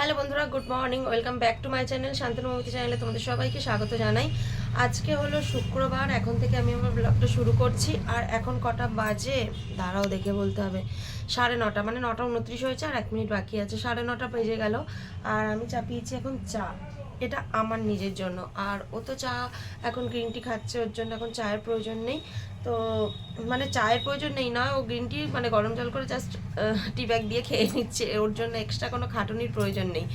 Hello বন্ধুরা, good morning, welcome back to my channel Shantanu মমতি চ্যানেলে তোমাদের সবাইকে স্বাগত জানাই। আজকে হলো শুক্রবার, এখন থেকে আমি আমার ব্লগটা শুরু করছি। আর এখন কটা বাজে? দাঁড়াও, দেখে বলতে হবে। সাড়ে নটা মানে নটা উনত্রিশ হয়েছে আর এক মিনিট বাকি আছে। সাড়ে নটা বেজে গেল, আর আমি চাপিয়েছি এখন চা। এটা আমার নিজের জন্য। আর ও তো চা, এখন গ্রিন টি খাচ্ছে, ওর জন্য এখন চায়ের প্রয়োজন নেই। তো মানে চায়ের প্রয়োজন নেই, নয়, ও গ্রিন টি মানে গরম জল করে জাস্ট টি ব্যাগ দিয়ে খেয়ে নিচ্ছে, ওর জন্য এক্সট্রা কোনো খাটুনির প্রয়োজন নেই।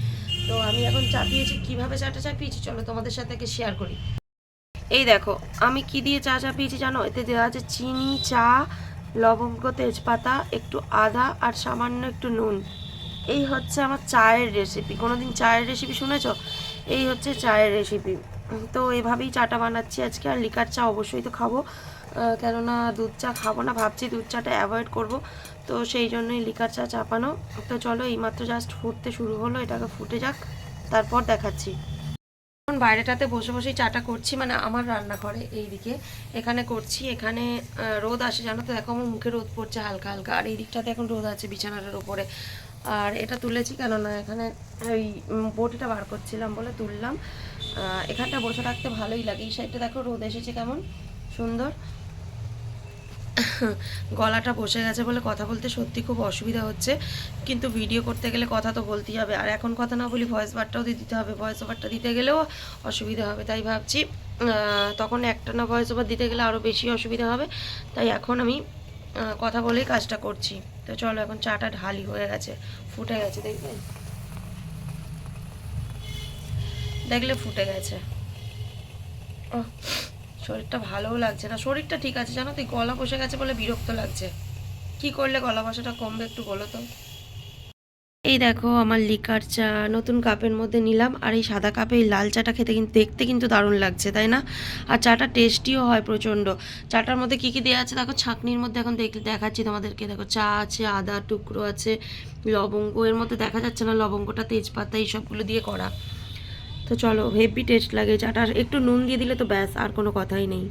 তো আমি এখন চা চাপিয়েছি, কীভাবে চাটা চাপিয়েছি চলো তোমাদের সাথে শেয়ার করি। এই দেখো, আমি কি দিয়ে চা চা চাপিয়েছি জানো? এতে দেওয়া আছে চিনি, চা, লবঙ্গ, তেজপাতা, একটু আদা আর সামান্য একটু নুন। এই হচ্ছে আমার চায়ের রেসিপি কোনোদিন চায়ের রেসিপি শুনেছ? এই হচ্ছে চায়ের রেসিপি তো এভাবেই চাটা বানাচ্ছি আজকে, আর লিকার চা অবশ্যই তো খাব। কেননা দুধ চা খাব না, ভাবছি দুধ চাটা অ্যাভয়েড করব। তো সেই জন্যই লিকার চা চাপানো। তো চলো এইমাত্র জাস্ট ফুটতে শুরু হলো, এটাকে ফুটে যাক, তারপর দেখাচ্ছি। এখন বাইরেটাতে বসে বসেই চাটা করছি মানে আমার রান্নাঘরে এইদিকে। এখানে করছি, এখানে রোদ আসে, জানো তো, দেখো আমার মুখে রোদ পড়ছে হালকা হালকা। আর এই দিকটাতে এখন রোদ আছে বিছানাটার উপরে। আর এটা তুলেছি কেননা এখানে ওই বটিটা বার করছিলাম বলে তুললাম। এখানটা বসে থাকতে ভালোই লাগে। এই সাইডটা দেখো রোদ এসেছে কেমন? সুন্দর। গলাটা বসে গেছে বলে কথা বলতে সত্যি খুব অসুবিধা হচ্ছে। কিন্তু ভিডিও করতে গেলে কথা তো বলতেই হবে। আর এখন কথা না বলি ভয়েস বারটাও দিতে হবে। ভয়েস ওভারটা দিতে গেলেও অসুবিধা হবে তাই ভাবছি তখন একটা না ভয়েস ওভার দিতে গেলে আরও বেশি অসুবিধা হবে। তাই এখন আমি কথা বলেই কাজটা করছি। তো চলো এখন চাটা ঢালি হয়ে গেছে ফুটে গেছে দেখবে? দেখলে ফুটে গেছে। ওহ, শরীরটা ভালোও লাগছে না। শরীরটা ঠিক আছে, জানো তো, এই গলা বসে গেছে বলে বিরক্ত লাগছে। কি করলে গলা বসাটা কমবে একটু বলো তো? এই দেখো, আমার লিকার চা নতুন কাপের মধ্যে নিলাম, আর এই সাদা কাপে এই লাল চাটা খেতে কিন্তু, দেখতে কিন্তু দারুণ লাগছে, তাই না? আর চাটা টেস্টিও হয় প্রচণ্ড। চাটার মধ্যে কী কী দেওয়া আছে? দেখো, ছাঁকনির মধ্যে এখন দেখ, দেখাচ্ছি তোমাদেরকে। দেখো, চা আছে, আদা টুকরো আছে, লবঙ্গ, এর মধ্যে দেখা যাচ্ছে না লবঙ্গটা, তেজপাতা এইসবগুলো দিয়ে করা। তো চলো হেভি টেস্ট লাগে চাটার একটু নুন দিয়ে দিলে তো ব্যাস আর কোনো কথাই নেই।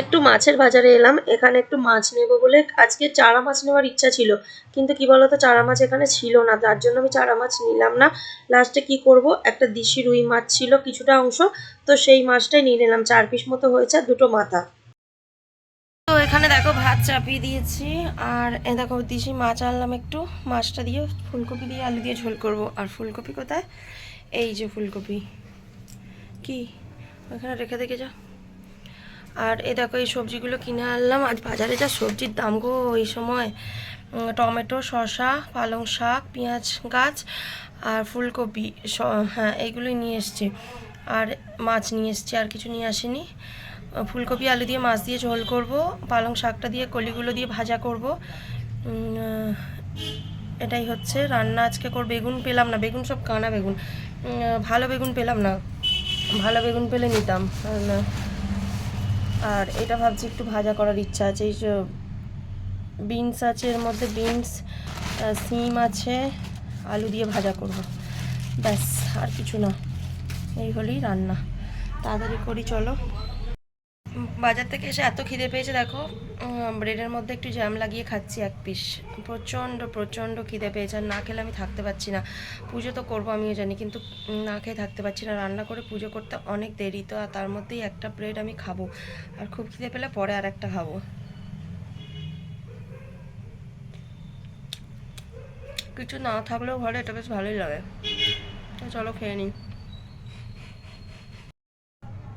একটু মাছের বাজারে এলাম এখানে একটু মাছ নেব বলে আজকে চারা মাছ নেওয়ার ইচ্ছা ছিল। কিন্তু কি বলতো চারা মাছ এখানে ছিল না তার জন্য আমি চারা মাছ নিলাম না। লাস্টে কি করব একটা দিশি রুই মাছ ছিল কিছুটা অংশ তো সেই মাছটাই নিয়ে নিলাম চার পিস মতো হয়েছে দুটো মাথা। তো এখানে দেখো ভাত চাপিয়ে দিয়েছি আর এ দেখো দিশি মাছ আনলাম একটু মাছটা দিয়ে ফুলকপি দিয়ে আলু দিয়ে ঝোল করব। আর ফুলকপি কোথায়? এই যে ফুলকপি। কি? ওখানে রেখে দেখে যা। আর এ দেখো, এই সবজিগুলো কিনে আনলাম। আজ বাজারে যা সবজির দাম গো, এই সময়। টমেটো, শসা, পালং শাক, পেঁয়াজ গাছ আর ফুলকপি হ্যাঁ এইগুলোই নিয়ে এসছি। আর মাছ নিয়ে এসছি, আর কিছু নিয়ে আসিনি। ফুলকপি, আলু দিয়ে মাছ দিয়ে ঝোল করব, পালং শাকটা দিয়ে, কলিগুলো দিয়ে ভাজা করব। এটাই হচ্ছে। রান্না আজকে কর বেগুন পেলাম না, বেগুন সব কানা বেগুন। ভালো বেগুন পেলাম না, ভালো বেগুন পেলে নিতাম। আর এটা ভাবছি একটু ভাজা করার ইচ্ছা আছে, এই বিনস আছে, এর মধ্যে বিনস সিম আছে, আলু দিয়ে ভাজা করব। ব্যাস, আর কিছু না, এই হলেই রান্না। তাড়াতাড়ি করি, চলো। বাজার থেকে এসে এত খিদে পেয়েছে, দেখো। ব্রেডের মধ্যে একটু জ্যাম লাগিয়ে খাচ্ছি এক পিস। প্রচণ্ড প্রচণ্ড খিদে পেয়েছে, আর না খেলে আমি থাকতে পারছি না। পুজো তো করব আমিও জানি, কিন্তু না খেয়ে থাকতে পারছি না। রান্না করে পুজো করতে অনেক দেরি, তো আর তার মধ্যেই একটা ব্রেড আমি খাব। আর খুব খিদে পেলে পরে আর একটা খাব। কিছু না থাকলেও ঘরে এটা বেশ ভালোই লাগে। চলো খেয়ে নিই।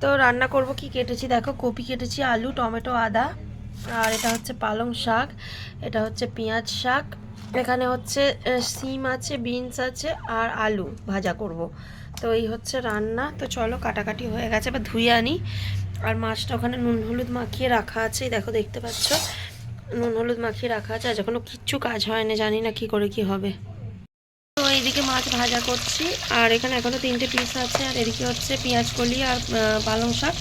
তো রান্না করব কি কেটেছি? দেখো, কপি কেটেছি, আলু, টমেটো, আদা, আর এটা হচ্ছে পালং শাক, এটা হচ্ছে পেঁয়াজ শাক, এখানে হচ্ছে সিম আছে, বিনস আছে, আর আলু ভাজা করব। তো এই হচ্ছে রান্না। তো চলো, কাটাকাটি হয়ে গেছে, এবার ধুয়ে আনি। আর মাছটা ওখানে নুন, হলুদ মাখিয়ে রাখা আছে দেখো, দেখতে পাচ্ছ? নুন, হলুদ মাখিয়ে রাখা আছে আজ এখনও কিচ্ছু কাজ হয়নি, জানি না কি করে কি হবে। তো এইদিকে মাছ ভাজা করছি। আর এখানে এখনও তিনটে পিস আছে, আর এদিকে হচ্ছে পেঁয়াজ কলি আর পালং শাক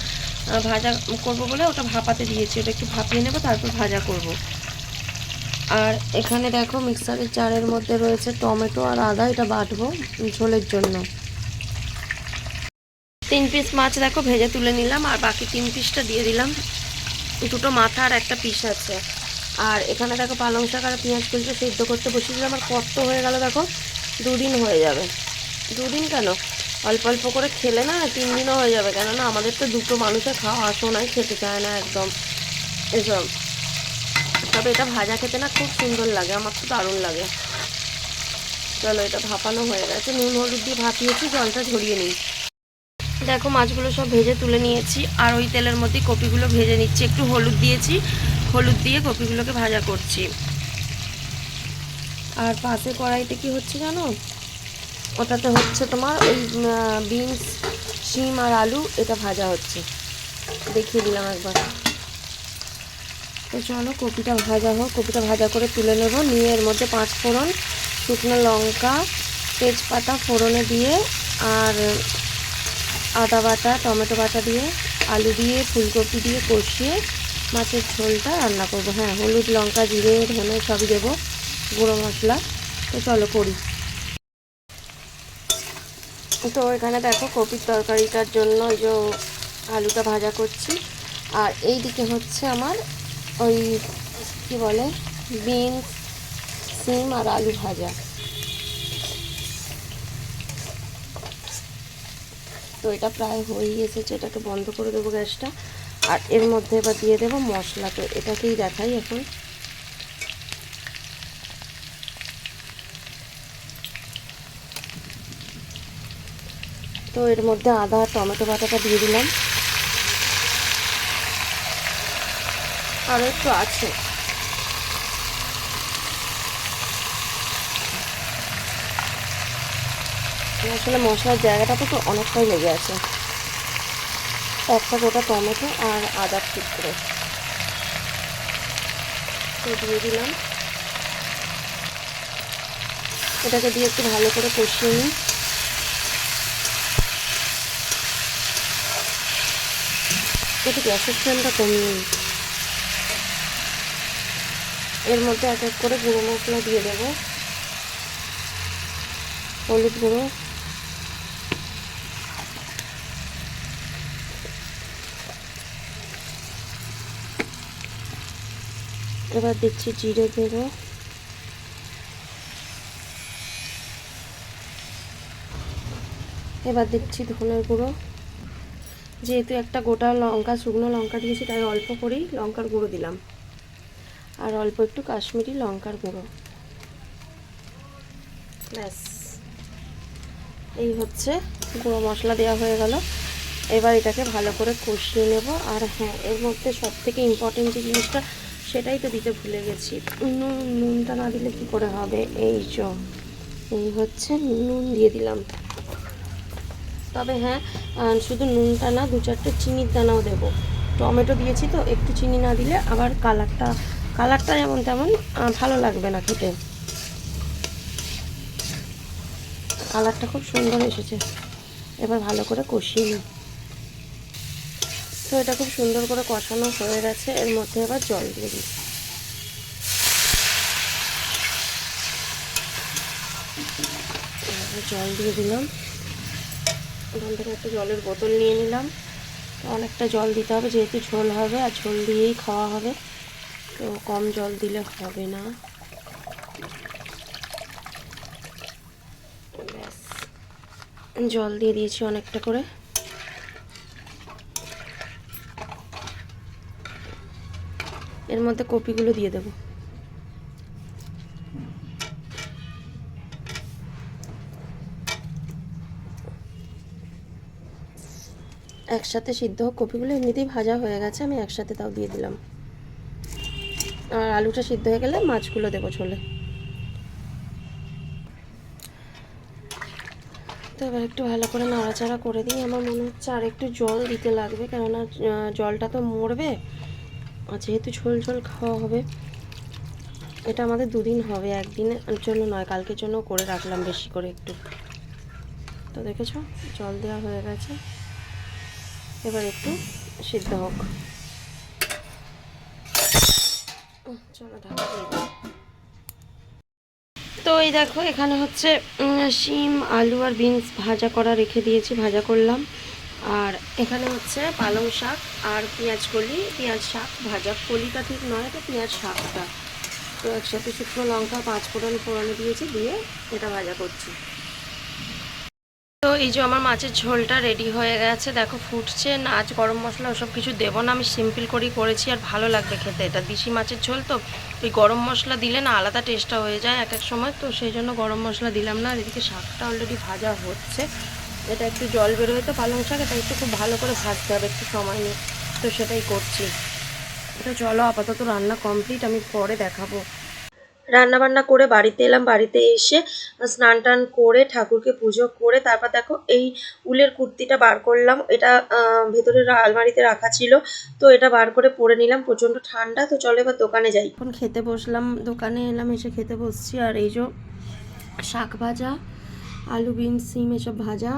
ভাজা করব বলে ওটা ভাপাতে দিয়েছি। ওটা একটু ভাপিয়ে নেব, তারপর ভাজা করব। আর এখানে দেখো মিক্সারের চারের মধ্যে রয়েছে টমেটো আর আদা, এটা বাটবো ঝোলের জন্য। তিন পিস মাছ দেখো ভেজে তুলে নিলাম, আর বাকি তিন পিসটা দিয়ে দিলাম। দুটো মাথা আর একটা পিস আছে। আর এখানে দেখো পালং শাক আর পেঁয়াজ কুলিটা সেদ্ধ করতে বসিয়ে দিলাম, আর কত হয়ে গেল দেখো। দুদিন হয়ে যাবে। দুদিন কেন? অল্প অল্প করে খেলে না তিন দিনও হয়ে যাবে। কেননা আমাদের তো দুটো মানুষের খাওয়া আসো নাই, খেতে চায় না একদম। এসব। তবে এটা ভাজা খেতে না খুব সুন্দর লাগে, আমার তো দারুণ লাগে। চলো, এটা ভাপানো হয়ে গেছে। নুন, হলুদ দিয়ে ভাপিয়েছি, জলটা ঝরিয়ে নিই। দেখো, মাছগুলো সব ভেজে তুলে নিয়েছি, আর ওই তেলের মধ্যে কপিগুলো ভেজে নিচ্ছি। একটু হলুদ দিয়েছি, হলুদ দিয়ে কপিগুলোকে ভাজা করছি। আর পাশে কড়াইতে কি হচ্ছে জানো? ওটাতে হচ্ছে তোমার ওই বিনস, শিম আর আলু, এটা ভাজা হচ্ছে। দেখিয়ে দিলাম একবার। তো চলো, কপিটা ভাজা হোক, কপিটা ভাজা করে তুলে নেব। নিয়ে এর মধ্যে পাঁচ ফোড়ন শুকনো লঙ্কা, তেজপাতা ফোড়নে দিয়ে আর আদা বাটা, টমেটো বাটা দিয়ে, আলু দিয়ে, ফুলকপি দিয়ে কষিয়ে মাছের ঝোলটা রান্না করব। হ্যাঁ হলুদ, লঙ্কা, জিরে, ধনে সবই দেবো। গুঁড়ো মশলা। তো চলো করি। তো এখানে দেখো কপির তরকারিটার জন্য ওই যে আলুটা ভাজা করছি। আর এই দিকে হচ্ছে আমার ওই কি বলে, বিনস, সিম আর আলু ভাজা। তো এটা প্রায় হয়েই এসেছে, এটাকে বন্ধ করে দেবো গ্যাসটা। আর এর মধ্যে এবার দিয়ে দেবো মশলা। তো এটাকেই দেখাই এখন। তো এর মধ্যে আদা, টমেটো বাটাটা দিয়ে দিলাম। আরও একটু আছে। আসলে মশলার জায়গাটাতে তো অনেকটাই লেগে আছে। একটা গোটা টমেটো আর আদার টুকরো তো দিয়ে দিলাম। এটাকে দিয়ে একটু ভালো করে কষিয়ে নিই। একটু গ্যাসের ফ্লেমটা কমিয়ে এর মধ্যে এক এক করে গুঁড়ো মশলা দিয়ে দেবো। হলুদ গুঁড়ো। এবার দিচ্ছি জিরে গুঁড়ো। এবার দিচ্ছি ধনের গুঁড়ো। যেহেতু একটা গোটা লঙ্কা, শুকনো লঙ্কা দিয়েছি, তাই অল্প করেই লঙ্কার গুঁড়ো দিলাম। আর অল্প একটু কাশ্মীরি লঙ্কার গুঁড়ো। ব্যাস। এই হচ্ছে, গুঁড়ো মশলা দেওয়া হয়ে গেল। এবার এটাকে ভালো করে কষিয়ে নেব। আর হ্যাঁ এর মধ্যে সব থেকে ইম্পর্টেন্ট যে জিনিসটা, সেটাই তো দিতে ভুলে গেছি। নুন, নুনটা না দিলে কি করে হবে? এই চ এই হচ্ছে নুন দিয়ে দিলাম। তবে হ্যাঁ শুধু নুনটা না, দু চারটে চিনির দানাও দেবো। টমেটো দিয়েছি তো, একটু চিনি না দিলে আবার কালারটা কালারটা যেমন তেমন ভালো লাগবে না খেতে। কালারটা খুব সুন্দর এসেছে। এবার ভালো করে কষিয়ে নিই। তো এটা খুব সুন্দর করে কষানো হয়ে গেছে, এর মধ্যে এবার জল দিয়ে দিই। জল দিয়ে দিলাম। এখান থেকে একটা জলের বোতল নিয়ে নিলাম। অনেকটা জল দিতে হবে, যেহেতু ঝোল হবে আর ঝোল দিয়েই খাওয়া হবে। তো কম জল দিলে হবে না। জল দিয়ে দিয়েছি অনেকটা করে। এর মধ্যে কপিগুলো দিয়ে দেবো। একসাথে সিদ্ধ হোক কপিগুলো এমনিতেই ভাজা হয়ে গেছে, আমি একসাথে তাও দিয়ে দিলাম। আর আলুটা সিদ্ধ হয়ে গেলে মাছগুলো দেবো ছোলে তো এবার একটু ভালো করে নাড়াচাড়া করে দিই। আমার মনে হচ্ছে আর একটু জল দিতে লাগবে, কেননা জলটা তো মরবে। যেহেতু ঝোল ঝোল খাওয়া হবে, এটা আমাদের দুদিন হবে, একদিনের জন্য নয়, কালকের জন্য করে রাখলাম বেশি করে একটু। তো দেখেছ, জল দেওয়া হয়ে গেছে। এবার একটু সিদ্ধ হোক। তো এই দেখো, এখানে হচ্ছে শিম, আলু আর বিনস ভাজা করা রেখে দিয়েছি, ভাজা করলাম। আর এখানে হচ্ছে পালং শাক আর পেঁয়াজ কলি। পেঁয়াজ শাক ভাজা, কলিটা ঠিক নয় এটা পেঁয়াজ শাকটা। তো একসাথে শুকনো লঙ্কা পাঁচ ফোড়ন ফোড়নে দিয়েছি, দিয়ে এটা ভাজা করছি। তো এই যে আমার মাছের ঝোলটা রেডি হয়ে গেছে, দেখো ফুটছে নাচ গরম মশলা ওসব কিছু দেবো না, আমি সিম্পল করেই করেছি আর ভালো লাগবে খেতে। এটা দিশি মাছের ঝোল তো, ওই গরম মশলা দিলে না আলাদা টেস্টটা হয়ে যায় এক এক সময়, তো সেই জন্য গরম মশলা দিলাম না, আর এদিকে শাকটা অলরেডি ভাজা হচ্ছে। এটা একটু জল বেরোয় তো পালং শাক, এটা একটু খুব ভালো করে ভাজতে হবে, একটু সময় নিয়ে। তো সেটাই করছি। তো চলো আপাতত রান্না কমপ্লিট আমি পরে দেখাবো। রান্না বান্না করে বাড়িতে এলাম, বাড়িতে এসে স্নান টান করে ঠাকুরকে পুজো করে তারপর দেখো এই উলের কুর্তিটা বার করলাম। এটা ভেতরের আলমারিতে রাখা ছিল, তো এটা বার করে পরে নিলাম। প্রচণ্ড ঠান্ডা, তো চলো এবার দোকানে যাই। এখন খেতে বসলাম, দোকানে এলাম, এসে খেতে বসছি। আর এই যে শাক ভাজা, আলু বিন সিম এসব ভাজা,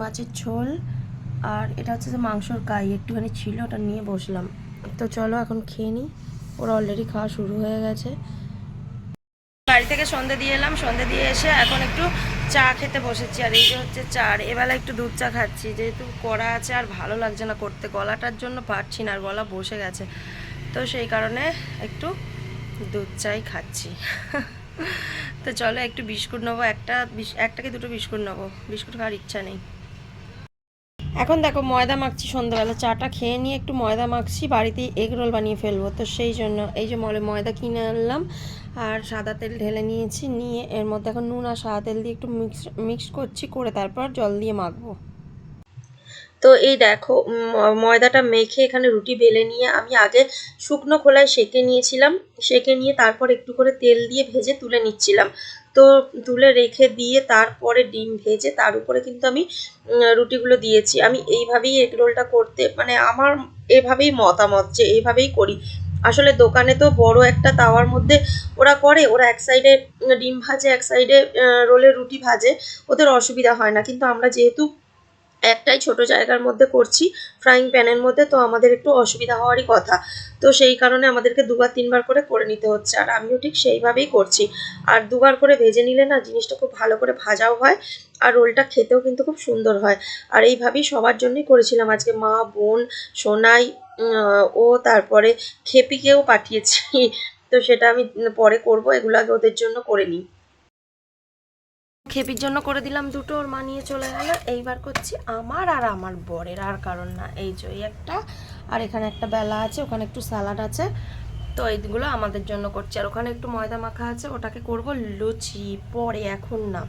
মাছের ঝোল, আর এটা হচ্ছে যে মাংসর কাই একটুখানি ছিল, ওটা নিয়ে বসলাম। তো চলো এখন খেয়ে নিই। ওরা অলরেডি খাওয়া শুরু হয়ে গেছে। বাড়ি থেকে সন্ধে দিয়ে এলাম, সন্ধে দিয়ে এসে এখন একটু চা খেতে বসেছি। আর এই যে হচ্ছে চা, আর এবেলা একটু দুধ চা খাচ্ছি। যেহেতু করা আছে আর ভালো লাগছে না করতে, গলাটার জন্য পারছি না, আর গলা বসে গেছে। তো সেই কারণে একটু দুধ চাই খাচ্ছি। তো চলো একটু বিস্কুট নেব, একটা বিস- একটা কি দুটো বিস্কুট নেব। বিস্কুট খাওয়ার ইচ্ছা নেই। এখন দেখো ময়দা মাখছি সন্ধ্যাবেলা। চাটা খেয়ে নিয়ে একটু ময়দা মাখছি, বাড়িতেই এগ রোল বানিয়ে ফেলব। তো সেই জন্য এই যে মলে ময়দা কিনে আনলাম। আর সাদা তেল ঢেলে নিয়েছি, নিয়ে এর মধ্যে এখন নুন আর সাদা তেল দিয়ে একটু মিক্স মিক্স করছি, করে তারপর জল দিয়ে মাখবো। তো এই দেখো ময়দাটা মেখে এখানে রুটি বেলে নিয়ে আমি আগে শুকনো খোলায় সেকে নিয়েছিলাম, সেকে নিয়ে তারপর একটু করে তেল দিয়ে ভেজে তুলে নিচ্ছিলাম। তো তুলে রেখে দিয়ে তারপরে ডিম ভেজে তার উপরে কিন্তু আমি রুটিগুলো দিয়েছি। আমি এইভাবেই এগ রোলটা করতে মানে আমার এভাবেই মতামত যে এইভাবেই করি। আসলে দোকানে তো বড় একটা তাওয়ার মধ্যে ওরা করে, ওরা এক সাইডে ডিম ভাজে, এক সাইডে রোলের রুটি ভাজে, ওদের অসুবিধা হয় না। কিন্তু আমরা যেহেতু একটাই ছোট জায়গার মধ্যে করছি ফ্রাইং প্যানের মধ্যে, তো আমাদের একটু অসুবিধা হওয়ারই কথা। তো সেই কারণে আমাদেরকে দুবার, তিনবার করে করে নিতে হচ্ছে। আর আমিও ঠিক সেইভাবেই করছি। আর দুবার করে ভেজে নিলে না, জিনিসটা খুব ভালো করে ভাজাও হয়, আর রোলটা খেতেও কিন্তু খুব সুন্দর হয়। আর এইভাবেই সবার জন্যই করেছিলাম। আজকে মা, বোন, সোনাই ও তারপরে খেপিকেও পাঠিয়েছি। তো সেটা আমি পরে করব, এগুলো আগে ওদের জন্য করে নিই। খেপির জন্য করে দিলাম দুটো, ওর মা নিয়ে চলে গেল। এইবার করছি আমার আর আমার বরের, আর কারণ না। এই যে একটা, আর এখানে একটা বেলা আছে, ওখানে একটু স্যালাড আছে। তো এইগুলো আমাদের জন্য করছি। আর ওখানে একটু ময়দা মাখা আছে, ওটাকে করব লুচি, পরে, এখন না।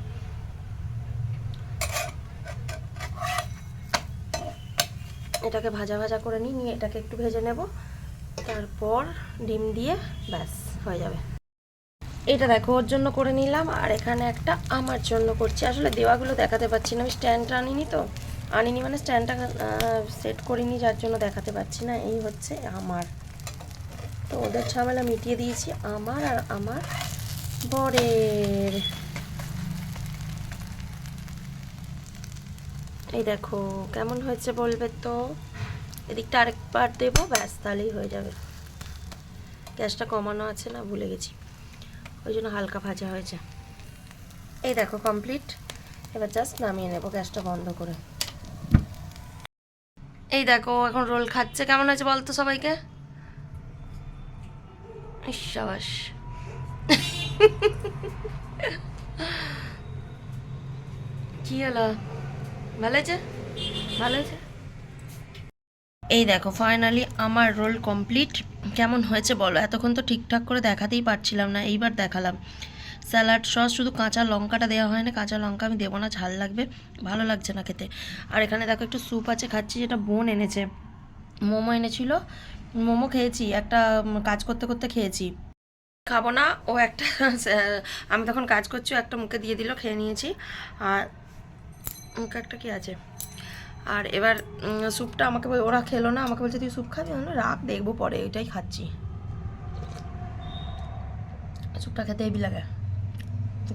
এটাকে ভাজা ভাজা করে নিই, নিয়ে এটাকে একটু ভেজে নেব। তারপর ডিম দিয়ে ব্যাস, হয়ে যাবে। এটা দেখো, ওর জন্য করে নিলাম, আর এখানে একটা আমার জন্য করছি। আসলে দেওয়াগুলো দেখাতে পাচ্ছি না, আমি স্ট্যান্ডটা আনিনি তো। আনিনি মানে স্ট্যান্ডটা সেট করিনি, যার জন্য দেখাতে পাচ্ছি না। এই হচ্ছে আমার। তো ওদের ঝামেলা মিটিয়ে দিয়েছি, আমার আর আমার বরের। এই দেখো, কেমন হয়েছে বলবে তো? এদিকটা আরেকবার দেবো, ব্যাস তাহলেই হয়ে যাবে। গ্যাসটা কমানো আছে না, ভুলে গেছি। ওই জন্য হালকা ভাজা হয়েছে। এই দেখো কমপ্লিট এবার জাস্ট নামিয়ে নেব গ্যাসটা বন্ধ করে। এই দেখো, এখন রোল খাচ্ছে। কেমন হয়েছে বলতো সবাইকে? সাবাস কি হলো? ভালো হয়েছে ভালো হয়েছে এই দেখো ফাইনালি আমার রোল কমপ্লিট কেমন হয়েছে বলো? এতক্ষণ তো ঠিকঠাক করে দেখাতেই পারছিলাম না, এইবার দেখালাম। স্যালাড সস শুধু কাঁচা লঙ্কাটা দেওয়া হয় না কাঁচা লঙ্কা আমি দেবো না, ঝাল লাগবে, ভালো লাগছে না খেতে। আর এখানে দেখো, একটু স্যুপ আছে, খাচ্ছি, যেটা বোন এনেছে। মোমো এনেছিল, মোমো খেয়েছি, একটা কাজ করতে করতে খেয়েছি। খাব না, ও একটা, আমি তখন কাজ করছি একটা মুখে দিয়ে দিল, খেয়ে নিয়েছি। আর একটা কি আছে? আর এবার স্যুপটা আমাকে ওরা খেলো না, আমাকে বলছে, তুই স্যুপ খাবি? রাখ, দেখব পরে, এটাই খাচ্ছি। স্যুপটা খেতে হেবি লাগে।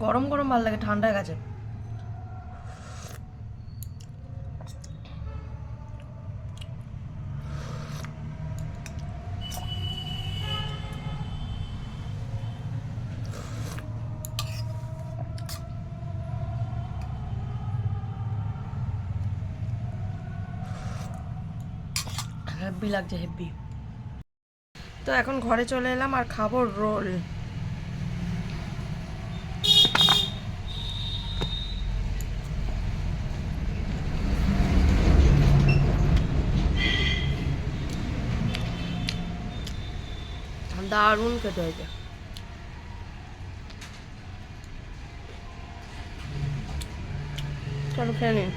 গরম গরম ভালো লাগে, ঠান্ডা গেছে। হেব্বি লাগছে হেব্বি তো এখন ঘরে চলে এলাম আর খাব রোল। দারুণ খেতে হয়েছে চলো খেয়ে নিন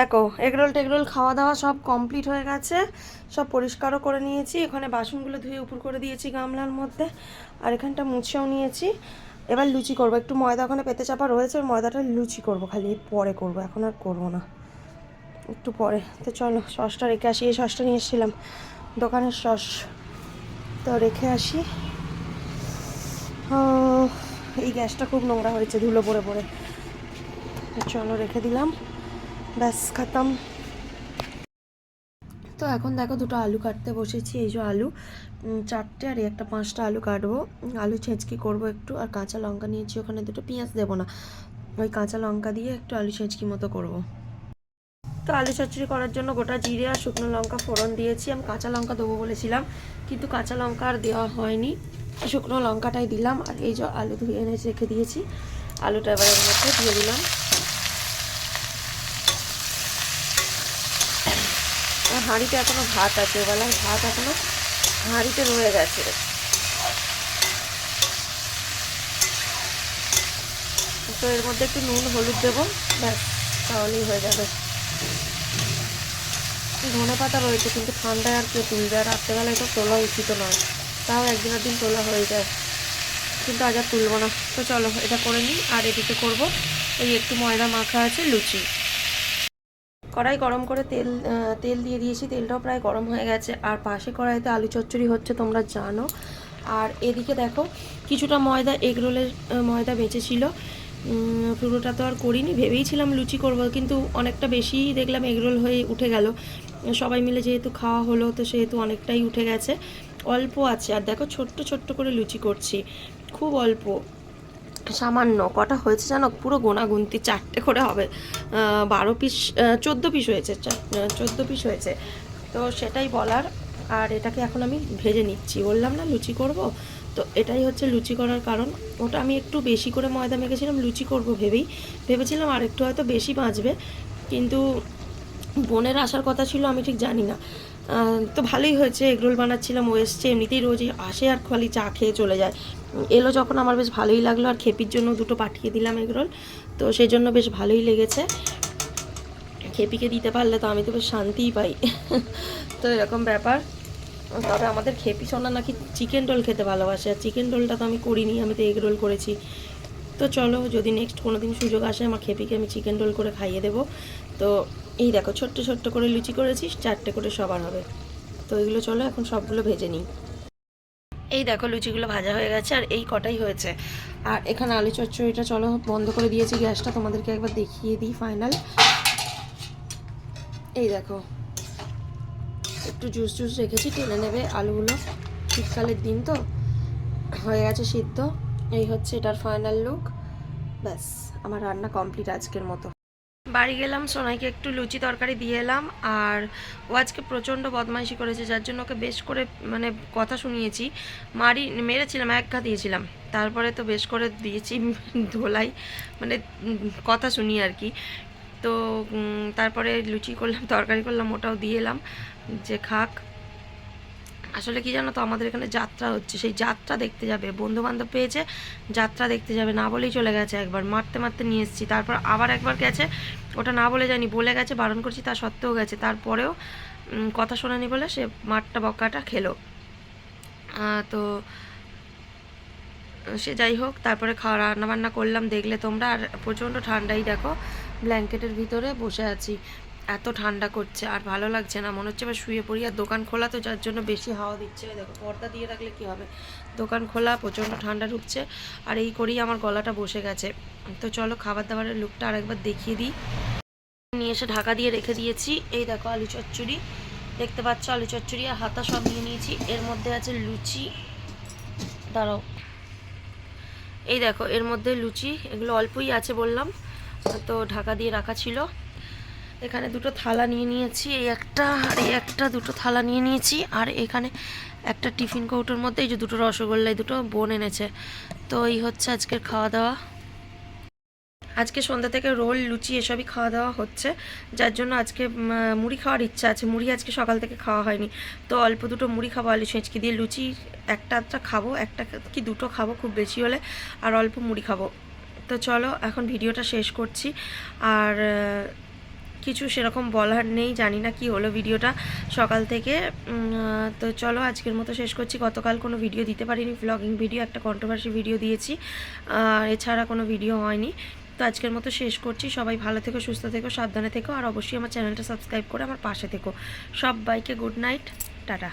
দেখো, এগরোল টেগরোল খাওয়া দাওয়া সব কমপ্লিট হয়ে গেছে। সব পরিষ্কারও করে নিয়েছি। এখানে বাসনগুলো ধুয়ে উপর করে দিয়েছি গামলার মধ্যে। আর এখানটা মুছেও নিয়েছি। এবার লুচি করব। একটু ময়দা ওখানে পেতে চাপা রয়েছে ময়দাটা লুচি করব খালি। পরে করব, এখন আর করব না। একটু পরে। তো চলো, সসটা রেখে আসি। এই সসটা নিয়ে এসেছিলাম। দোকানের সস। তো রেখে আসি। এই গ্যাসটা খুব নোংরা হয়েছে, ধুলো পড়ে পড়ে। চলো রেখে দিলাম। ব্যাস, খাতাম। তো এখন দেখো দুটো আলু কাটতে বসেছি। এই যে আলু চারটে আর একটা পাঁচটা আলু কাটবো। আলু ছেঁচকি করব একটু আর কাঁচা লঙ্কা নিয়েছি, ওখানে দুটো পেঁয়াজ দেবো না। ওই কাঁচা লঙ্কা দিয়ে একটু আলু ছেঁচকি মতো করব। তো আলু চচ্চড়ি করার জন্য গোটা জিরে আর শুকনো লঙ্কা ফোড়ন দিয়েছি। আমি কাঁচা লঙ্কা দেবো বলেছিলাম, কিন্তু কাঁচা লঙ্কা আর দেওয়া হয়নি। শুকনো লঙ্কাটাই দিলাম আর এই যে আলু ধুয়ে এনে রেখে দিয়েছি। আলুটা এবার মধ্যে দিয়ে দিলাম। হাঁড়িতে এখনও ভাত আছে বেলার ভাত এখনও হাঁড়িতে রয়ে গেছে। তো এর মধ্যে একটু নুন, হলুদ দেবো, ব্যাস, তাহলেই হয়ে যাবে। ধনে পাতা রয়েছে, কিন্তু ঠান্ডায় আর কেউ তুলবে, আর রাত্রেবেলায় তো তোলা উচিত নয়। তাও একদিন দিন তোলা হয়ে যায়, কিন্তু আজ আর তুলবো না। তো চলো, এটা করে নিই, আর এদিকে করব। এই একটু ময়দা মাখা আছে, লুচি। কড়াই গরম করে তেল তেল দিয়ে দিয়েছি। তেলটাও প্রায় গরম হয়ে গেছে। আর পাশে কড়াইতে আলু চচ্চড়ি হচ্ছে, তোমরা জানো। আর এদিকে দেখো, কিছুটা ময়দা এগরোলের ময়দা বেঁচেছিল। পুরোটা তো আর করিনি, ভেবেইছিলাম লুচি করব, কিন্তু অনেকটা বেশি দেখলাম এগরোল হয়ে উঠে গেল। সবাই মিলে যেহেতু খাওয়া হলো, তো সেহেতু অনেকটাই উঠে গেছে। অল্প আছে, আর দেখো ছোট্ট ছোট্ট করে লুচি করছি। খুব অল্প। সামান্য কটা হয়েছে জানো? পুরো গোনাগুনতি চারটে করে হবে। বারো পিস চোদ্দ পিস হয়েছে চোদ্দ পিস হয়েছে। তো সেটাই বলার। আর এটাকে এখন আমি ভেজে নিচ্ছি। বললাম না লুচি করব? তো এটাই হচ্ছে লুচি করার কারণ। ওটা আমি একটু বেশি করে ময়দা মেখেছিলাম, লুচি করব ভেবেই। ভেবেছিলাম আর একটু হয়তো বেশি বাঁচবে। কিন্তু বোনের আসার কথা ছিল, আমি ঠিক জানি না। তো ভালোই হয়েছে এগরোল বানাচ্ছিলাম, ও এসছে, এমনিতেই রোজই আসে আর খালি চা খেয়ে চলে যায়। এলো যখন আমার বেশ ভালোই লাগল, আর খেপির জন্য দুটো পাঠিয়ে দিলাম এগরোল তো সেই জন্য বেশ ভালোই লেগেছে। খেপিকে দিতে পারলে তো আমি তো বেশ শান্তিই পাই। তো এরকম ব্যাপার। তবে আমাদের খেপি সোনা নাকি চিকেন রোল খেতে ভালোবাসে, আর চিকেন রোলটা তো আমি করিনি, আমি তো এগ রোল করেছি। তো চলো, যদি নেক্সট কোনো দিন সুযোগ আসে, আমার খেপিকে আমি চিকেন রোল করে খাইয়ে দেবো। তো এই দেখো, ছোট্ট ছোট্ট করে লুচি করেছি চারটে করে সবার হবে। তো এগুলো চলো, এখন সবগুলো ভেজে নিই। এই দেখো, লুচিগুলো ভাজা হয়ে গেছে আর এই কটাই হয়েছে। আর এখানে আলু চচ্চড়িটা চলো, বন্ধ করে দিয়েছি গ্যাসটা, তোমাদেরকে একবার দেখিয়ে দিই ফাইনাল। এই দেখো, একটু জুস জুস রেখেছি, টেনে নেবে আলুগুলো। শীতকালের দিন তো, হয়ে গেছে সিদ্ধ। এই হচ্ছে এটার ফাইনাল লুক ব্যাস, আমার রান্না কমপ্লিট আজকের মতো। বাড়ি গেলাম, সোনাইকে একটু লুচি তরকারি দিয়ে এলাম আর ও আজকে প্রচণ্ড বদমাইশি করেছে, যার জন্য ওকে বেশ করে মানে কথা শুনিয়েছি। মারি, মেরেছিলাম, এক ঘা দিয়েছিলাম। তারপরে তো বেশ করে দিয়েছি, ধোলাই মানে কথা শুনি আর কি। তো তারপরে লুচি করলাম, তরকারি করলাম, ওটাও দিয়ে এলাম, যে খাক। আসলে কি জানো তো, আমাদের এখানে যাত্রা হচ্ছে। সেই যাত্রা দেখতে যাবে বন্ধু বান্ধব পেয়েছে, যাত্রা দেখতে যাবে, না বলেই চলে গেছে একবার। মারতে মারতে নিয়ে এসেছি, তারপর আবার একবার গেছে, ওটা না বলে যায়নি, বলে গেছে, বারণ করছি, তা সত্ত্বেও গেছে। তারপরেও কথা শোনানি বলে সে মারটা বকাটা খেলো। তো, সে যাই হোক, তারপরে খাওয়া রান্না বান্না করলাম, দেখলে তোমরা, আর প্রচণ্ড ঠান্ডাই দেখো, ব্ল্যাঙ্কেটের ভিতরে বসে আছি। এত ঠান্ডা করছে, আর ভালো লাগছে না। মনে হচ্ছে এবার শুয়ে পড়ি, আর দোকান খোলা তো যার জন্য বেশি হাওয়া দিচ্ছে। দেখো, পর্দা দিয়ে রাখলে কি হবে? দোকান খোলা, প্রচণ্ড ঠান্ডা ঢুকছে, আর এই করেই আমার গলাটা বসে গেছে। তো চলো খাবার দাবারের লুকটা আরেকবার দেখিয়ে দিই। নিয়ে এসে ঢাকা দিয়ে রেখে দিয়েছি। এই দেখো, আলু চচ্চড়ি। দেখতে পাচ্ছ আলু চচ্চড়ি আর হাতা সব নিয়ে নিয়েছি। এর মধ্যে আছে লুচি। দাঁড়াও। এই দেখো, এর মধ্যে লুচি, এগুলো অল্পই আছে বললাম। তো ঢাকা দিয়ে রাখা ছিল। এখানে দুটো থালা নিয়ে নিয়েছি, এই একটা আর এই একটা দুটো থালা নিয়ে নিয়েছি, আর এখানে একটা টিফিন কৌটোর মধ্যে এই যে দুটো রসগোল্লা, এই দুটো বোন এনেছে। তো এই হচ্ছে আজকের খাওয়া দাওয়া আজকে সন্ধ্যা থেকে রোল, লুচি এসবই খাওয়া দাওয়া হচ্ছে। যার জন্য আজকে মুড়ি খাওয়ার ইচ্ছা আছে। মুড়ি আজকে সকাল থেকে খাওয়া হয়নি। তো অল্প দুটো মুড়ি খাব, আলু ছেঁচকি দিয়ে লুচি, একটা আধটা খাব, একটা কি দুটো খাব খুব বেশি হলে, আর অল্প মুড়ি খাব। তো চলো, এখন ভিডিওটা শেষ করছি। আর কিছু সেরকম বলার নেই, জানি না কি হলো ভিডিওটা সকাল থেকে। তো চলো আজকের মতো শেষ করছি। গতকাল কোনো ভিডিও দিতে পারিনি ব্লগিং ভিডিও একটা কন্ট্রোভার্সি ভিডিও দিয়েছি। এছাড়া কোনো ভিডিও হয়নি। তো আজকের মতো শেষ করছি। সবাই ভালো থেকো, সুস্থ থেকো, সাবধানে থেকো। আর অবশ্যই আমার চ্যানেলটা সাবস্ক্রাইব করে আমার পাশে থেকো। সব বাইকে গুড নাইট টাটা।